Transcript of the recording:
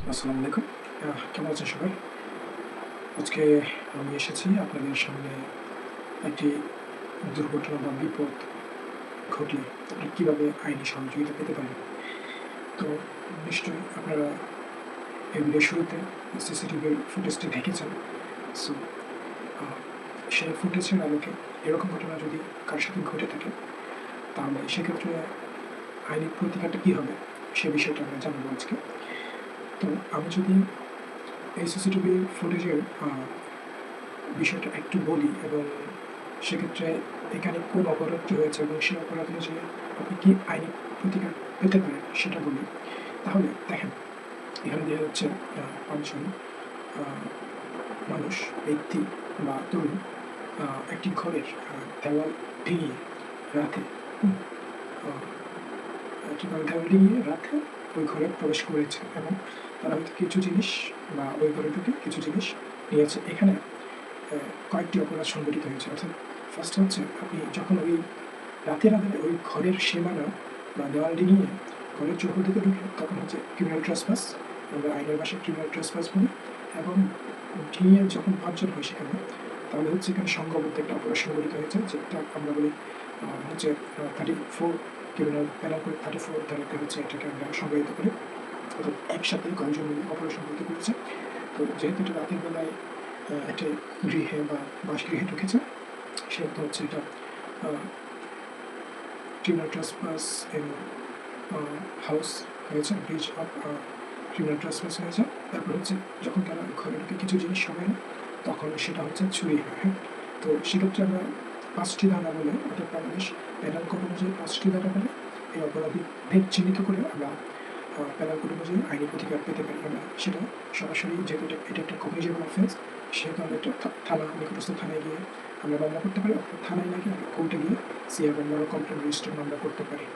আসসালামু আলাইকুম কেমন আছেন সবাই? আজকে আমি এসেছি আপনাদের সামনে একটি দুর্ঘটনা বা বিপদ ঘটলে আপনি কীভাবে আইনি সহযোগিতা পেতে পারেন? তো নিশ্চয়ই আপনারা এই ভিডিও শুরুতে সিসিটিভির ফুটেজটি দেখেছেন। সো সেই ফুটেজের আলোকে এরকম ঘটনা যদি কার সাথে ঘটে থাকে, তাহলে সেক্ষেত্রে আইনি প্রতিকারটা কী হবে? সে বিষয়টা আমরা জানব আজকে। তো আমি যদি এই সিসিটিভি ফুটেজের বিষয়টা একটু বলি এবং সেক্ষেত্রে এখানে কোন অপরাধটি হয়েছে এবং সেই অপরাধ অনুযায়ী আপনি কি আইনি প্রতিকার পেতে পারেন সেটা বলি। তাহলে দেখেন এখানে যাচ্ছে আহ, পাঁচজন মানুষ ব্যক্তি বা তরুণ একটি ঘরের দেওয়াল ভেঙে রাতে একটি ঘরের দেওয়াল ভেঙে রাতে ওই ঘরে প্রবেশ করেছে এবং তারা হয়তো কিছু জিনিস বা ওই ঘরে ঢুকে কিছু জিনিস নিয়েছে। এখানে কয়েকটি অপরাধ সংঘটিত হয়েছে। অর্থাৎ ফার্স্ট হচ্ছে, আপনি যখন ওই রাতের আধারে ওই ঘরের সীমানা বা দেওয়ালটি নিয়ে ঘরের চৌহদিকে ঢুকে, তখন হচ্ছে ক্রিমিনাল ট্রেসপাস আমরা আইনের ভাষায় ক্রিমিনাল ট্রেসপাস বলি এবং ডিঙিয়ে যখন পাঁচজন হয় সেখানে, তাহলে হচ্ছে এখানে সংঘবদ্ধ একটা অপরাধ সংঘটিত হয়েছে, যেটা আমরা বলি হচ্ছে থার্টি ফোর ক্রিমিনাল প্যানাল করে থার্টি ফোর ধারাতে হচ্ছে এটাকে আমরা সংজ্ঞায়িত করি। অর্থাৎ একসাথে কয়েকজন মিলে অপারেশন করতে পেরেছে। তো যেহেতু এটা রাতের বেলায় একটা গৃহে বা বাসগৃহে ঢুকেছে, সেহেতু হচ্ছে এটা ক্রিমিনাল ট্রাসপাস ইন হাউস হয়েছে ব্রিজ অফ ক্রিমিনাল ট্রাসপাস হয়েছে। তারপর হচ্ছে যখন তারা ঘরে ঢুকে কিছু জিনিস সবাই তখন সেটা হচ্ছে চুরি হয় হ্যাঁ? তো সেক্ষেত্রে আমরা পাঁচটি দানা বলে অর্থাৎ বাংলাদেশ প্যানাল কোড অনুযায়ী পাঁচটি দানা বলে এই অপরাধী ভেদ চিহ্নিত করে আমরা প্যানাল কোড অনুযায়ী আইনি প্রতিকার পেতে পারি। আমরা সেটা সরাসরি যেহেতু এটা একটা কগনিজেবল অফেন্স সেহেতু আমরা একটা থানা, নিকটস্থ থানায় গিয়ে আমরা মামলা করতে পারি অর্থাৎ থানায় না গিয়ে আমরা কোর্টে গিয়ে সিআর মামলা কমপ্লেন রেজিস্টার মামলা করতে পারি।